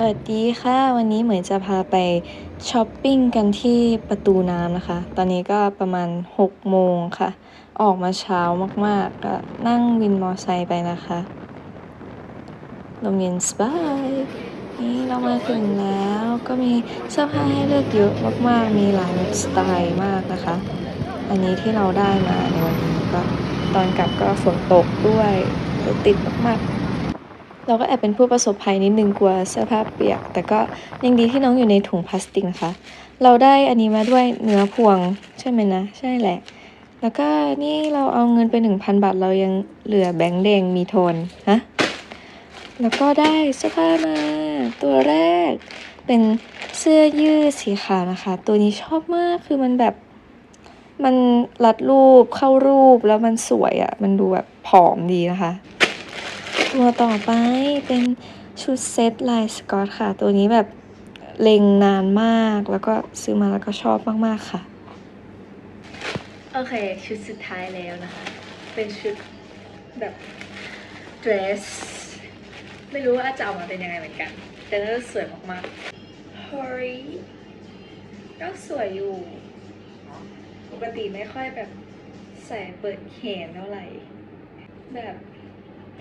สวัสดีค่ะ วันนี้เหมยจะพาไปช้อปปิ้งกันที่ประตูน้ำนะคะ ตอนนี้ก็ประมาณ 6 โมงค่ะ ออกมาเช้ามากๆก็นั่งวินมอไซค์ไปนะคะลมเย็นสบายนี่เรามาถึงแล้วก็มีเสื้อผ้าให้เลือกเยอะมากๆ มีหลายสไตล์มากนะคะ อันนี้ที่เราได้มาในวันนี้ก็ตอนกลับก็ฝนตกด้วยรถติดมากๆ เราก็แอบเป็นผู้ประสบภัยนิดนึงกลัวเสื้อผ้าเปียก แต่ก็ยังดีที่น้องอยู่ในถุงพลาสติกนะคะ เราได้อันนี้มาด้วยเนื้อพวงใช่ไหมนะ ใช่แหละ แล้วก็นี่เราเอาเงินไปหนึ่งพันบาท เรายังเหลือแบงค์แดงมีโทนฮะแล้วก็ได้เสื้อผ้ามาตัวแรก เป็นเสื้อยืดสีขาวนะคะ ตัวนี้ชอบมากคือมันแบบมันรัดรูปเข้ารูปแล้วมันสวยอะ่ะ มันดูแบบผอมดีนะคะ ตัวต่อไปเป็นชุดเซตลายสกอตค่ะ ตัวนี้แบบเล็งนานมากแล้วก็ซื้อมาแล้วก็ชอบมากๆค่ะ โอเค ชุดสุดท้ายแล้วนะคะ เป็นชุดแบบเดรสไม่รู้ว่าจะออกมาเป็นยังไงเหมือนกัน แต่น่าจะสวยมากๆเฮ้ยก็สวยอยู่ ปกติไม่ค่อยแบบใส่เปิดแขนเท่าไหร่แบบ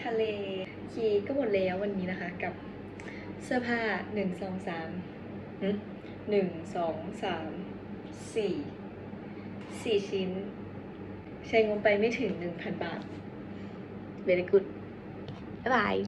ทะเลคีก็หมดแล้ววันนี้นะคะ กับเสื้อผ้าหนึ่งสองสามหนึ่งสองสามสี่สี่ชิ้น ใช้งบไปไม่ถึงหนึ่งพันบาท very good บ๊ายบาย